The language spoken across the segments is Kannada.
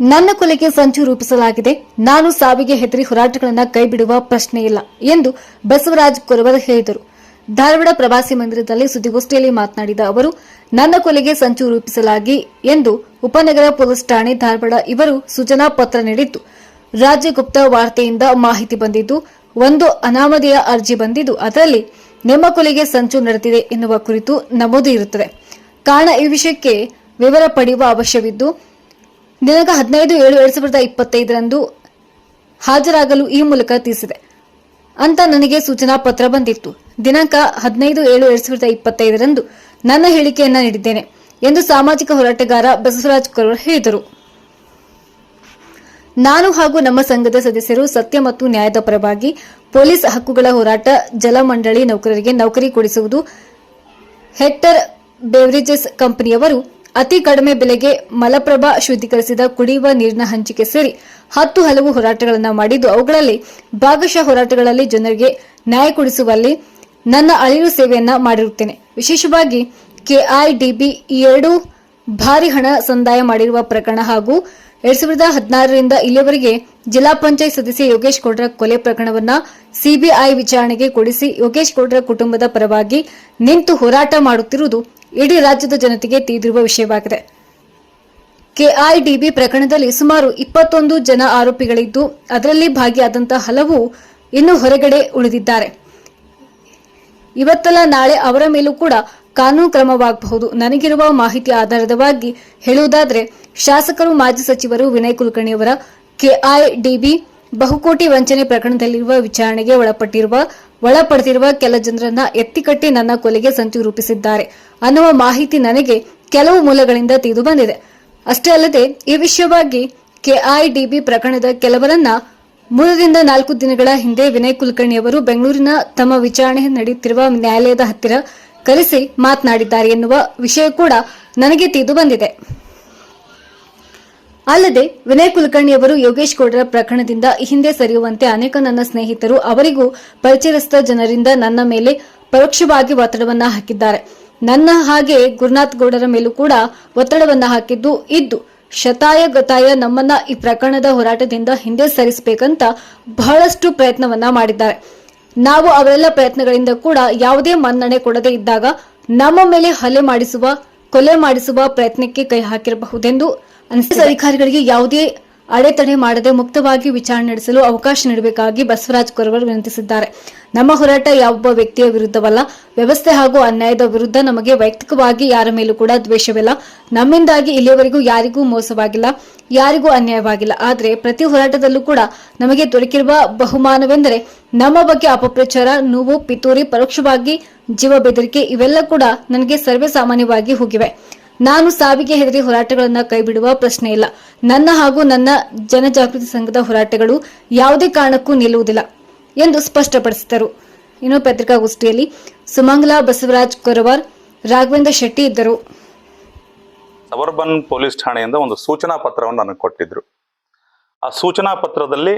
ನನ್ನ ಕೊಲೆಗೆ ಸಂಚು ರೂಪಿಸಲಾಗಿದೆ. ನಾನು ಸಾವಿಗೆ ಹೆದರಿ ಹೋರಾಟಗಳನ್ನು ಕೈಬಿಡುವ ಪ್ರಶ್ನೆ ಇಲ್ಲ ಎಂದು ಬಸವರಾಜ್ ಕೊರವರ್ ಹೇಳಿದರು. ಧಾರವಾಡ ಪ್ರವಾಸಿ ಮಂದಿರದಲ್ಲಿ ಸುದ್ದಿಗೋಷ್ಠಿಯಲ್ಲಿ ಮಾತನಾಡಿದ ಅವರು, ನನ್ನ ಕೊಲೆಗೆ ಸಂಚು ರೂಪಿಸಲಾಗಿ ಎಂದು ಉಪನಗರ ಪೊಲೀಸ್ ಠಾಣೆ ಧಾರವಾಡ ಇವರು ಸೂಚನಾ ಪತ್ರ ನೀಡಿದ್ದು ರಾಜ್ಯ ಗುಪ್ತ ವಾರ್ತೆಯಿಂದ ಮಾಹಿತಿ ಬಂದಿದ್ದು, ಒಂದು ಅನಾಮಧೇಯ ಅರ್ಜಿ ಬಂದಿದ್ದು, ಅದರಲ್ಲಿ ನಿಮ್ಮ ಕೊಲೆಗೆ ಸಂಚು ನಡೆದಿದೆ ಎನ್ನುವ ಕುರಿತು ನಮೂದು ಇರುತ್ತದೆ. ಕಾರಣ ಈ ವಿಷಯಕ್ಕೆ ವಿವರ ಪಡೆಯುವ ಅವಶ್ಯವಿದ್ದು ದಿನಾಂಕ ಹದಿನೈದು ಏಳು ಎರಡು ಸಾವಿರದ ಇಪ್ಪತ್ತೈದರಂದು ಹಾಜರಾಗಲು ಈ ಮೂಲಕ ತಿಳಿಸಿದೆ. ಅಂತ ನನಗೆ ಸೂಚನಾ ಪತ್ರ ಬಂದಿತ್ತು. ದಿನಾಂಕ ಹದಿನೈದು ಏಳು ಎರಡ್ ಸಾವಿರದ ಇಪ್ಪತ್ತೈದರಂದು ನನ್ನ ಹೇಳಿಕೆಯನ್ನ ನೀಡಿದ್ದೇನೆ ಎಂದು ಸಾಮಾಜಿಕ ಹೋರಾಟಗಾರ ಬಸವರಾಜ್ ಕರೋರ್ ಹೇಳಿದರು. ನಾನು ಹಾಗೂ ನಮ್ಮ ಸಂಘದ ಸದಸ್ಯರು ಸತ್ಯ ಮತ್ತು ನ್ಯಾಯದ ಪರವಾಗಿ ಪೊಲೀಸ್ ಹಕ್ಕುಗಳ ಹೋರಾಟ ಜಲಮಂಡಳಿ ನೌಕರರಿಗೆ ನೌಕರಿ ಕೊಡಿಸುವುದು, ಹೆಕ್ಟರ್ ಬೆವರೇಜಸ್ ಕಂಪನಿಯವರು ಅತಿ ಕಡಿಮೆ ಬೆಲೆಗೆ ಮಲಪ್ರಭಾ ಶುದ್ಧೀಕರಿಸಿದ ಕುಡಿಯುವ ನೀರಿನ ಹಂಚಿಕೆ ಸೇರಿ ಹತ್ತು ಹಲವು ಹೋರಾಟಗಳನ್ನು ಮಾಡಿದ್ದು, ಅವುಗಳಲ್ಲಿ ಭಾಗಶಃ ಹೋರಾಟಗಳಲ್ಲಿ ಜನರಿಗೆ ನ್ಯಾಯ ಕೊಡಿಸುವಲ್ಲಿ ನನ್ನ ಅಳಿಲು ಸೇವೆಯನ್ನ ಮಾಡಿರುತ್ತೇನೆ. ವಿಶೇಷವಾಗಿ ಕೆಐಡಿಬಿ ಈ ಎರಡು ಭಾರಿ ಹಣ ಸಂದಾಯ ಮಾಡಿರುವ ಪ್ರಕರಣ ಹಾಗೂ ಎರಡ್ ಸಾವಿರದ ಹದಿನಾರರಿಂದ ಇಲ್ಲಿಯವರೆಗೆ ಜಿಲ್ಲಾ ಪಂಚಾಯತ್ ಸದಸ್ಯ ಯೋಗೇಶ್ ಗೌಡ್ರ ಕೊಲೆ ಪ್ರಕರಣವನ್ನ ಸಿಬಿಐ ವಿಚಾರಣೆಗೆ ಕೊಡಿಸಿ ಯೋಗೇಶ್ ಗೌಡ್ರ ಕುಟುಂಬದ ಪರವಾಗಿ ನಿಂತು ಹೋರಾಟ ಮಾಡುತ್ತಿರುವುದು ಇಡೀ ರಾಜ್ಯದ ಜನತೆಗೆ ತಿಳಿದಿರುವ ವಿಷಯವಾಗಿದೆ. ಕೆಐಡಿಬಿ ಪ್ರಕರಣದಲ್ಲಿ ಸುಮಾರು ಇಪ್ಪತ್ತೊಂದು ಜನ ಆರೋಪಿಗಳಿದ್ದು, ಅದರಲ್ಲಿ ಭಾಗಿಯಾದಂತಹ ಹಲವು ಇನ್ನೂ ಹೊರಗಡೆ ಉಳಿದಿದ್ದಾರೆ. ಇವತ್ತಲ್ಲ ನಾಳೆ ಅವರ ಮೇಲೂ ಕೂಡ ಕಾನೂನು ಕ್ರಮವಾಗಬಹುದು. ನನಗಿರುವ ಮಾಹಿತಿ ಆಧಾರದವಾಗಿ ಹೇಳುವುದಾದರೆ, ಶಾಸಕರು, ಮಾಜಿ ಸಚಿವರು ವಿನಯ್ ಕುಲಕರ್ಣಿಯವರ ಕೆಐಡಿಬಿ ಬಹುಕೋಟಿ ವಂಚನೆ ಪ್ರಕರಣದಲ್ಲಿರುವ ವಿಚಾರಣೆಗೆ ಒಳಪಟ್ಟಿರುವ ಒಳಪಡೆದಿರುವ ಕೆಲ ಜನರನ್ನ ಎತ್ತಿಕಟ್ಟಿ ನನ್ನ ಕೊಲೆಗೆ ಸಂಚು ರೂಪಿಸಿದ್ದಾರೆ. ಅನ್ನುವ ಮಾಹಿತಿ ನನಗೆ ಕೆಲವು ಮೂಲಗಳಿಂದ ತಿಳಿದು ಬಂದಿದೆ. ಅಷ್ಟೇ ಅಲ್ಲದೆ, ಈ ವಿಷಯವಾಗಿ ಕೆಐಡಿಬಿ ಪ್ರಕರಣದ ಕೆಲವರನ್ನ ಮೂರರಿಂದ ನಾಲ್ಕು ದಿನಗಳ ಹಿಂದೆ ವಿನಯ್ ಕುಲಕರ್ಣಿ ಅವರು ಬೆಂಗಳೂರಿನ ತಮ್ಮ ವಿಚಾರಣೆ ನಡೆಯುತ್ತಿರುವ ನ್ಯಾಯಾಲಯದ ಹತ್ತಿರ ಕರೆಸಿ ಮಾತನಾಡಿದ್ದಾರೆ ಎನ್ನುವ ವಿಷಯ ಕೂಡ ನನಗೆ ತಿಳಿದು ಬಂದಿದೆ. ಅಲ್ಲದೆ ವಿನಯ್ ಕುಲಕರ್ಣಿ ಅವರು ಯೋಗೇಶ್ ಗೌಡರ ಪ್ರಕರಣದಿಂದ ಹಿಂದೆ ಸರಿಯುವಂತೆ ಅನೇಕ ನನ್ನ ಸ್ನೇಹಿತರು ಅವರಿಗೂ ಪರಿಚಯಸ್ಥ ಜನರಿಂದ ನನ್ನ ಮೇಲೆ ಪರೋಕ್ಷವಾಗಿ ಒತ್ತಡವನ್ನ ಹಾಕಿದ್ದಾರೆ. ನನ್ನ ಹಾಗೆ ಗುರುನಾಥ್ ಗೌಡರ ಮೇಲೂ ಕೂಡ ಒತ್ತಡವನ್ನ ಹಾಕಿದ್ದು ಇದ್ದು, ಶತಾಯ ಗತಾಯ ನಮ್ಮನ್ನ ಈ ಪ್ರಕರಣದ ಹೋರಾಟದಿಂದ ಹಿಂದೆ ಸರಿಸಬೇಕಂತ ಬಹಳಷ್ಟು ಪ್ರಯತ್ನವನ್ನ ಮಾಡಿದ್ದಾರೆ. ನಾವು ಅವರೆಲ್ಲ ಪ್ರಯತ್ನಗಳಿಂದ ಕೂಡ ಯಾವುದೇ ಮನ್ನಣೆ ಕೊಡದೆ ಇದ್ದಾಗ ನಮ್ಮ ಮೇಲೆ ಹಲ್ಲೆ ಮಾಡಿಸುವ, ಕೊಲೆ ಮಾಡಿಸುವ ಪ್ರಯತ್ನಕ್ಕೆ ಕೈ ಹಾಕಿರಬಹುದೆಂದು ಅಧಿಕಾರಿಗಳಿಗೆ ಯಾವುದೇ ಅಡೆತಡೆ ಮಾಡದೆ ಮುಕ್ತವಾಗಿ ವಿಚಾರಣೆ ನಡೆಸಲು ಅವಕಾಶ ನೀಡಬೇಕಾಗಿ ಬಸವರಾಜ್ ಕೊರವರ್ ವಿನಂತಿಸಿದ್ದಾರೆ. ನಮ್ಮ ಹೋರಾಟ ಯಾವೊಬ್ಬ ವ್ಯಕ್ತಿಯ ವಿರುದ್ಧವಲ್ಲ. ವ್ಯವಸ್ಥೆ ಹಾಗೂ ಅನ್ಯಾಯದ ವಿರುದ್ಧ ನಮಗೆ ವೈಯಕ್ತಿಕವಾಗಿ ಯಾರ ಮೇಲೂ ಕೂಡ ದ್ವೇಷವಿಲ್ಲ. ನಮ್ಮಿಂದಾಗಿ ಇಲ್ಲಿಯವರೆಗೂ ಯಾರಿಗೂ ಮೋಸವಾಗಿಲ್ಲ, ಯಾರಿಗೂ ಅನ್ಯಾಯವಾಗಿಲ್ಲ. ಆದರೆ ಪ್ರತಿ ಹೋರಾಟದಲ್ಲೂ ಕೂಡ ನಮಗೆ ದೊರಕಿರುವ ಬಹುಮಾನವೆಂದರೆ ನಮ್ಮ ಬಗ್ಗೆ ಅಪಪ್ರಚಾರ, ನೋವು, ಪಿತೂರಿ, ಪರೋಕ್ಷವಾಗಿ ಜೀವ ಬೆದರಿಕೆ ಇವೆಲ್ಲ ಕೂಡ ನನಗೆ ಸರ್ವೇ ಸಾಮಾನ್ಯವಾಗಿ ಹೋಗಿವೆ. ನಾನು ಸಾವಿಗೆ ಹೆದರಿ ಹೋರಾಟಗಳನ್ನು ಕೈಬಿಡುವ ಪ್ರಶ್ನೆ ಇಲ್ಲ. ನನ್ನ ಹಾಗೂ ನನ್ನ ಜನಜಾಗೃತಿ ಸಂಘದ ಹೋರಾಟಗಳು ಯಾವುದೇ ಕಾರಣಕ್ಕೂ ನಿಲ್ಲುವುದಿಲ್ಲ ಎಂದು ಸ್ಪಷ್ಟಪಡಿಸಿದರು. ಇನ್ನು ಪತ್ರಿಕಾಗೋಷ್ಠಿಯಲ್ಲಿ ಸುಮಂಗಲಾ ಬಸವರಾಜ್ ಕೊರವಾರ್, ರಾಘವೇಂದ್ರ ಶೆಟ್ಟಿ ಇದ್ದರು. ಸಬರ್ಬನ್ ಪೊಲೀಸ್ ಠಾಣೆಯಿಂದ ಒಂದು ಸೂಚನಾ ಪತ್ರವನ್ನು ನನಗೆ ಕೊಟ್ಟಿದ್ರು. ಆ ಸೂಚನಾ ಪತ್ರದಲ್ಲಿ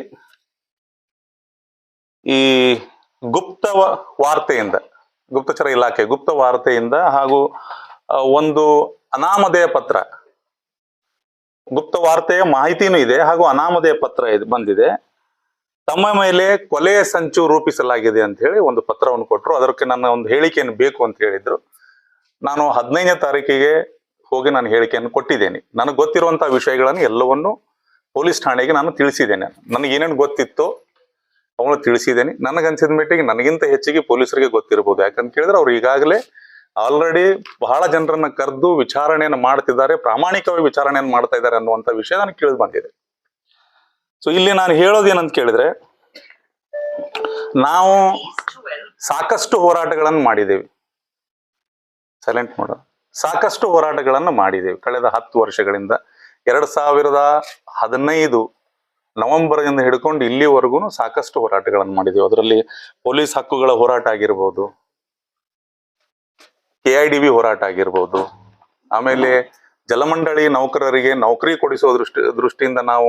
ಈ ಗುಪ್ತ ವಾರ್ತೆಯಿಂದ, ಗುಪ್ತಚರ ಇಲಾಖೆ, ಗುಪ್ತ ವಾರ್ತೆಯಿಂದ ಹಾಗೂ ಒಂದು ಅನಾಮಧೇಯ ಪತ್ರ. ಗುಪ್ತ ವಾರ್ತೆಯ ಮಾಹಿತಿನೂ ಇದೆ ಹಾಗೂ ಅನಾಮಧೇಯ ಪತ್ರ ಇದೆ ಬಂದಿದೆ. ತಮ್ಮ ಮೇಲೆ ಕೊಲೆ ಸಂಚು ರೂಪಿಸಲಾಗಿದೆ ಅಂತ ಹೇಳಿ ಒಂದು ಪತ್ರವನ್ನು ಕೊಟ್ಟರು ಅದಕ್ಕೆ ನನ್ನ ಒಂದು ಹೇಳಿಕೆಯನ್ನು ಬೇಕು ಅಂತ ಹೇಳಿದ್ರು. ನಾನು ಹದಿನೈದನೇ ತಾರೀಕಿಗೆ ಹೋಗಿ ನಾನು ಹೇಳಿಕೆಯನ್ನು ಕೊಟ್ಟಿದ್ದೇನೆ. ನನಗೆ ಗೊತ್ತಿರುವಂತಹ ವಿಷಯಗಳನ್ನು ಎಲ್ಲವನ್ನು ಪೊಲೀಸ್ ಠಾಣೆಗೆ ನಾನು ತಿಳಿಸಿದ್ದೇನೆ. ನನಗೆ ಏನೇನು ಗೊತ್ತಿತ್ತು ಅವನು ತಿಳಿಸಿದ್ದೇನೆ. ನನಗನ್ಸಿದ ಮಟ್ಟಿಗೆ ನನಗಿಂತ ಹೆಚ್ಚಿಗೆ ಪೊಲೀಸರಿಗೆ ಗೊತ್ತಿರಬಹುದು ಯಾಕಂತ ಕೇಳಿದ್ರೆ ಅವ್ರು ಈಗಾಗಲೇ ಆಲ್ರೆಡಿ ಬಹಳ ಜನರನ್ನ ಕರೆದು ವಿಚಾರಣೆಯನ್ನು ಮಾಡ್ತಿದ್ದಾರೆ, ಪ್ರಾಮಾಣಿಕವಾಗಿ ವಿಚಾರಣೆಯನ್ನು ಮಾಡ್ತಾ ಇದ್ದಾರೆ ಅನ್ನುವಂಥ ವಿಷಯ ನನಗೆ ತಿಳಿದು ಬಂದಿದೆ. ಸೊ ಇಲ್ಲಿ ನಾನು ಹೇಳೋದೇನಂತ ಕೇಳಿದ್ರೆ, ನಾವು ಸಾಕಷ್ಟು ಹೋರಾಟಗಳನ್ನು ಮಾಡಿದ್ದೇವೆ. ಸೈಲೆಂಟ್ ಮಾಡೋದು ಸಾಕಷ್ಟು ಹೋರಾಟಗಳನ್ನು ಮಾಡಿದ್ದೇವೆ. ಕಳೆದ ಹತ್ತು ವರ್ಷಗಳಿಂದ ಎರಡ್ ಸಾವಿರದ ಹದಿನೈದು ನವೆಂಬರ್ನಿಂದ ಹಿಡ್ಕೊಂಡು ಇಲ್ಲಿವರೆಗೂ ಸಾಕಷ್ಟು ಹೋರಾಟಗಳನ್ನು ಮಾಡಿದ್ದೇವೆ. ಅದರಲ್ಲಿ ಪೊಲೀಸ್ ಹಕ್ಕುಗಳ ಹೋರಾಟ ಆಗಿರ್ಬೋದು ಕೆ ಐ ಡಿ ಬಿ ಹೋರಾಟ ಆಗಿರ್ಬೋದು. ಆಮೇಲೆ ಜಲಮಂಡಳಿ ನೌಕರರಿಗೆ ನೌಕರಿ ಕೊಡಿಸೋ ದೃಷ್ಟಿ, ದೃಷ್ಟಿಯಿಂದ ನಾವು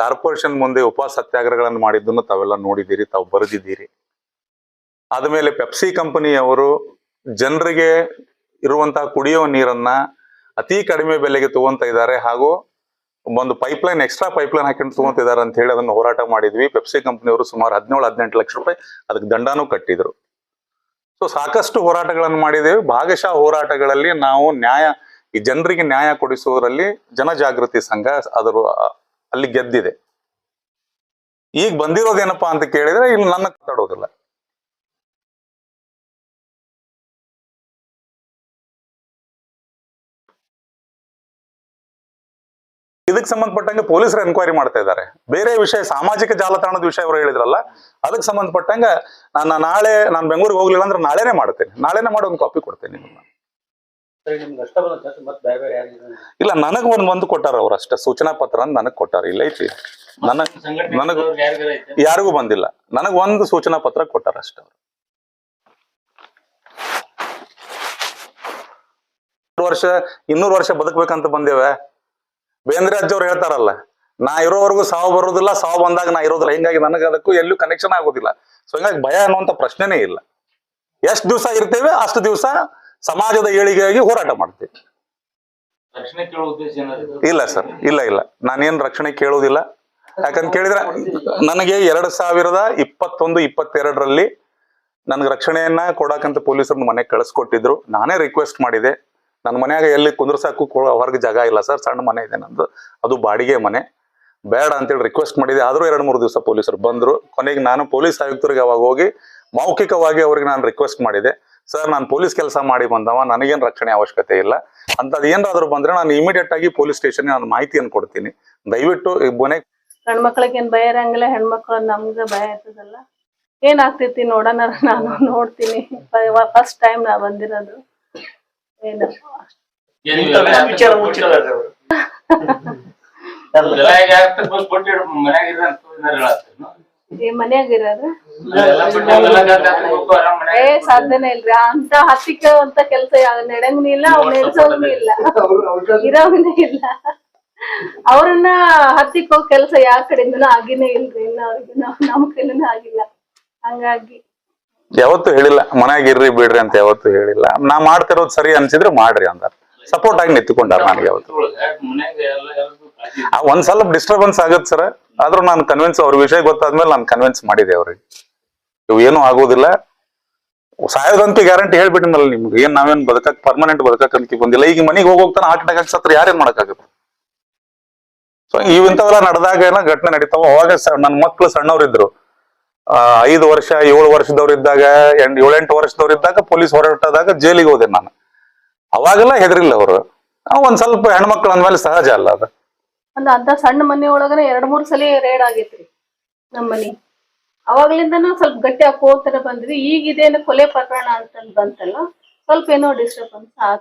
ಕಾರ್ಪೊರೇಷನ್ ಮುಂದೆ ಉಪ ಸತ್ಯಾಗ್ರಹಗಳನ್ನು ಮಾಡಿದ್ದನ್ನು ತಾವೆಲ್ಲ ನೋಡಿದ್ದೀರಿ, ತಾವು ಬರೆದಿದ್ದೀರಿ. ಆದಮೇಲೆ ಪೆಪ್ಸಿ ಕಂಪನಿಯವರು ಜನರಿಗೆ ಇರುವಂತಹ ಕುಡಿಯುವ ನೀರನ್ನ ಅತಿ ಕಡಿಮೆ ಬೆಲೆಗೆ ತಗೊಂತ ಇದ್ದಾರೆ ಹಾಗೂ ಒಂದು ಪೈಪ್ಲೈನ್ ಎಕ್ಸ್ಟ್ರಾ ಪೈಪ್ಲೈನ್ ಹಾಕೊಂಡು ತಗೊಂತಿದ್ದಾರೆ ಅಂತ ಹೇಳಿ ಅದನ್ನು ಹೋರಾಟ ಮಾಡಿದ್ವಿ. ಪೆಪ್ಸಿ ಕಂಪನಿಯವರು ಸುಮಾರು ಹದಿನೇಳು, ಹದಿನೆಂಟು ಲಕ್ಷ ರೂಪಾಯಿ ಅದಕ್ಕೆ ದಂಡನೂ ಕಟ್ಟಿದ್ರು. ಸೊ ಸಾಕಷ್ಟು ಹೋರಾಟಗಳನ್ನು ಮಾಡಿದ್ದೇವೆ. ಭಾಗಶಃ ಹೋರಾಟಗಳಲ್ಲಿ ನಾವು ನ್ಯಾಯ, ಈ ಜನರಿಗೆ ನ್ಯಾಯ ಕೊಡಿಸುವುದರಲ್ಲಿ ಜನಜಾಗೃತಿ ಸಂಘ ಅದರ ಅಲ್ಲಿ ಗೆದ್ದಿದೆ. ಈಗ ಬಂದಿರೋದೇನಪ್ಪಾ ಅಂತ ಕೇಳಿದ್ರೆ, ಇಲ್ಲಿ ನನ್ನ ಮಾತಾಡೋದಿಲ್ಲ. ಇದಕ್ಕೆ ಸಂಬಂಧಪಟ್ಟಂಗೆ ಪೊಲೀಸರು ಎನ್ಕ್ವೈರಿ ಮಾಡ್ತಾ ಇದ್ದಾರೆ. ಬೇರೆ ವಿಷಯ ಸಾಮಾಜಿಕ ಜಾಲತಾಣದ ವಿಷಯ ಅವರು ಹೇಳಿದ್ರಲ್ಲ ಅದಕ್ಕೆ ಸಂಬಂಧಪಟ್ಟಂಗೆ ನಾನು ನಾಳೆ ನಾನು ಬೆಂಗಳೂರಿಗೆ ಹೋಗ್ಲಿಲ್ಲ ಅಂದ್ರೆ ನಾಳೆನೇ ಮಾಡ್ತೇನೆ. ನಾಳೆನೇ ಮಾಡಿ ಒಂದು ಕಾಪಿ ಕೊಡ್ತೇನೆ ನಿಮ್ಮನ್ನ ಇಲ್ಲ. ನನಗ್ ಒಂದ್ ಒಂದು ಕೊಟ್ಟಾರ ಅವ್ರು ಅಷ್ಟೇ. ಸೂಚನಾ ಪತ್ರ ಅಂತ ನನಗ್ ಕೊಟ್ಟಾರ ಇಲ್ಲ ಐತಿ. ನನಗ್ ನನಗ್ ಯಾರಿಗೂ ಬಂದಿಲ್ಲ. ನನಗ್ ಒಂದು ಸೂಚನಾ ಪತ್ರ ಕೊಟ್ಟಾರ ಅಷ್ಟೇ ಅವ್ರು. ವರ್ಷ ಇನ್ನೂರು ವರ್ಷ ಬದುಕ್ಬೇಕಂತ ಬಂದೇವೆ. ಬೇಂದ್ರೆ ಅಜ್ಜವ್ರು ಹೇಳ್ತಾರಲ್ಲ ನಾ ಇರೋವರೆಗೂ ಸಾವು ಬರೋದಿಲ್ಲ ಸಾವು ಬಂದಾಗ ನಾ ಇರೋದಿಲ್ಲ. ಹಿಂಗಾಗಿ ನನಗೆ ಅದಕ್ಕೂ ಎಲ್ಲೂ ಕನೆಕ್ಷನ್ ಆಗೋದಿಲ್ಲ. ಸೊ ಹಿಂಗಾಗಿ ಭಯ ಅನ್ನುವಂಥ ಪ್ರಶ್ನೆನೇ ಇಲ್ಲ. ಎಷ್ಟು ದಿವಸ ಇರ್ತೇವೆ ಅಷ್ಟು ದಿವಸ ಸಮಾಜದ ಏಳಿಗೆಯಾಗಿ ಹೋರಾಟ ಮಾಡ್ತೀವಿ. ಇಲ್ಲ ಸರ್ ಇಲ್ಲ ಇಲ್ಲ. ನಾನೇನ್ ರಕ್ಷಣೆ ಕೇಳುವುದಿಲ್ಲ ಯಾಕಂತ ಕೇಳಿದ್ರೆ ನನಗೆ ಎರಡ್ ಸಾವಿರದ ಇಪ್ಪತ್ತೊಂದು ಇಪ್ಪತ್ತೆರಡರಲ್ಲಿ ನನ್ಗೆ ರಕ್ಷಣೆಯನ್ನ ಕೊಡಕಂತ ಪೊಲೀಸರನ್ನ ಮನೆಗೆ ಕಳಿಸ್ಕೊಟ್ಟಿದ್ರು. ನಾನೇ ರಿಕ್ವೆಸ್ಟ್ ಮಾಡಿದೆ. ನನ್ನ ಮನ್ಯಾಗ ಎಲ್ಲಿ ಕುಂದ್ರಸಾಕು ಹೊರಗೆ ಜಾಗ ಇಲ್ಲ ಸರ್, ಸಣ್ಣ ಮನೆ ಇದೆ ನಂದು. ಅದು ಬಾಡಿಗೆ ಮನೆ. ಬೇಡ ಅಂತೇಳಿ ರಿಕ್ವೆಸ್ಟ್ ಮಾಡಿದೆ. ಆದ್ರೂ ಎರಡ್ ಮೂರು ದಿವಸ ಪೊಲೀಸರು ಬಂದ್ರು. ಕೊನೆಗೆ ನಾನು ಪೊಲೀಸ್ ಆಯುಕ್ತರಿಗೆ ಅವಾಗ ಹೋಗಿ ಮೌಖಿಕವಾಗಿ ಅವ್ರಿಗೆ ನಾನು ರಿಕ್ವೆಸ್ಟ್ ಮಾಡಿದೆ. ಸರ್, ನಾನು ಪೊಲೀಸ್ ಕೆಲಸ ಮಾಡಿ ಬಂದವ, ನನಗೇನು ರಕ್ಷಣೆ ಅವಶ್ಯಕತೆ ಇಲ್ಲ. ಅಂಥದ್ದು ಏನಾದರೂ ಬಂದರೆ ನಾನು ಇಮಿಡಿಯೇಟ್ ಆಗಿ ಪೊಲೀಸ್ ಸ್ಟೇಷನ್ ನಾನು ಮಾಹಿತಿಯನ್ನು ಕೊಡ್ತೀನಿ. ದಯವಿಟ್ಟು ಮನೆ ಹೆಣ್ಮಕ್ಳಿಗೆ ಏನ್ ಭಯ ಇರಂಗಿಲ್ಲ. ಹೆಣ್ಮಕ್ಳು ನಮ್ಗೆ ಭಯ ಇರ್ತದಲ್ಲ. ಏನಾಗ್ತೈತಿ ನೋಡೋಣ. ನಾನು ನೋಡ್ತೀನಿ. ಫಸ್ಟ್ ಟೈಮ್ ನಾ ಬಂದಿರೋದು ಏನು ಏನ್ ಇವೆಲ್ಲ ಯಾಕ್ ವಿಚಾರ ಮನ್ಯಾಗ ಇರೋದು? ಏ ಸಾಧ್ಯನೇ ಇಲ್ರಿ. ಅಂತ ಹತ್ತಿಕ್ಕೆ ಅಂತ ಕೆಲ್ಸ ನಡೆಂಗೂ ಇಲ್ಲ ಅವ್ರು ಇಲ್ಲ. ಇಲ್ಲ. ಅವ್ರನ್ನ ಹತ್ತಿಕ್ಕೋ ಕೆಲ್ಸ ಯಾರ ಕಡೆಯಿಂದನೂ ಆಗಿನೇ ಇಲ್ರಿ. ಇನ್ನ ಅವ್ರಿಗೆ ನಮ್ ಕೈಲೂ ಆಗಿಲ್ಲ. ಹಂಗಾಗಿ ಯಾವತ್ತೂ ಹೇಳಿಲ್ಲ, ಮನ್ಯಾಗ ಇರ್ರಿ ಬಿಡ್ರಿ ಅಂತ ಯಾವತ್ತೂ ಹೇಳಿಲ್ಲ. ನಾ ಮಾಡ್ತಿರೋದು ಸರಿ ಅನ್ಸಿದ್ರೆ ಮಾಡ್ರಿ ಅಂದಾರ. ಸಪೋರ್ಟ್ ಆಗಿ ನಿಂತ್ಕೊಂಡಾರ ನನಗೆ ಯಾವತ್ತು. ಒಂದ್ ಸ್ವಲ್ಪ ಡಿಸ್ಟರ್ಬೆನ್ಸ್ ಆಗತ್ ಸರ್ ಆದ್ರೂ ನಾನು ಕನ್ವಿನ್ಸ್ ಅವ್ರ ವಿಷಯ ಗೊತ್ತಾದ್ಮೇಲೆ ನಾನು ಕನ್ವಿನ್ಸ್ ಮಾಡಿದೆ ಅವ್ರಿಗೆ. ಇವು ಏನೂ ಆಗೋದಿಲ್ಲ. ಸಾಯೋದಂತೂ ಗ್ಯಾರಂಟಿ ಹೇಳ್ಬಿಟ್ಟಿನಲ್ಲ ನಿಮ್ಗೆ. ಏನ್ ನಾವೇನ್ ಬದುಕಕ್ ಪರ್ಮನೆಂಟ್ ಬದುಕಕ್ ಅಂತ ಬಂದಿಲ್ಲ ಈಗ ಮನೆಗೆ ಹೋಗ್ತಾನೆ ಹಾರ್ಟ್ ಅಟ್ಯಾಕ್ ಸತ್ರ ಯಾರೇನ್ ಮಾಡಕ್ಕಾಗತ್ತೆ? ಸೊ ಇವಂತವೆಲ್ಲ ನಡೆದಾಗ ಏನೋ ಘಟನೆ ನಡೀತಾವ. ಅವಾಗ ನನ್ನ ಮಕ್ಳು ಸಣ್ಣವ್ರಿದ್ರು. ಐದು ವರ್ಷ, ಏಳು ವರ್ಷದವ್ರು ಇದ್ದಾಗ ಎಂಟ್ ಏಳೆಂಟು ವರ್ಷದವ್ರು ಇದ್ದಾಗ ಪೊಲೀಸ್ ಹೊರಟದಾಗ ಜೈಲಿಗೆ ಹೋದೆ ನಾನು. ಅವಾಗೆಲ್ಲ ಹೆದರಿಲ್ಲ ಅವರು. ಒಂದ್ ಸ್ವಲ್ಪ ಹೆಣ್ಮಕ್ಳು ಅಂದ್ಮೇಲೆ ಸಹಜ ಅಲ್ಲ ಅದ. ಅಂತ ಸಣ್ಣ ಮನೆ ಒಳಗನೆ ಎರಡ್ ಮೂರ್ ಸಲ ರೇಡ್ ಆಗೈತ್ರಿ ನಮ್ಮ ಮನೆ. ಅವಾಗ್ಲಿಂದನೂ ಸ್ವಲ್ಪ ಗಟ್ಟಿ ಹಾಕೋತರ ಬಂದ್ವಿ ಈಗ ಇದೇನು ಕೊಲೆ ಪ್ರಕರಣ ಅಂತ ಬಂತಲ್ಲ, ಸ್ವಲ್ಪ ಏನೋ ಡಿಸ್ಟರ್ಬೆನ್ಸ್ ಆತ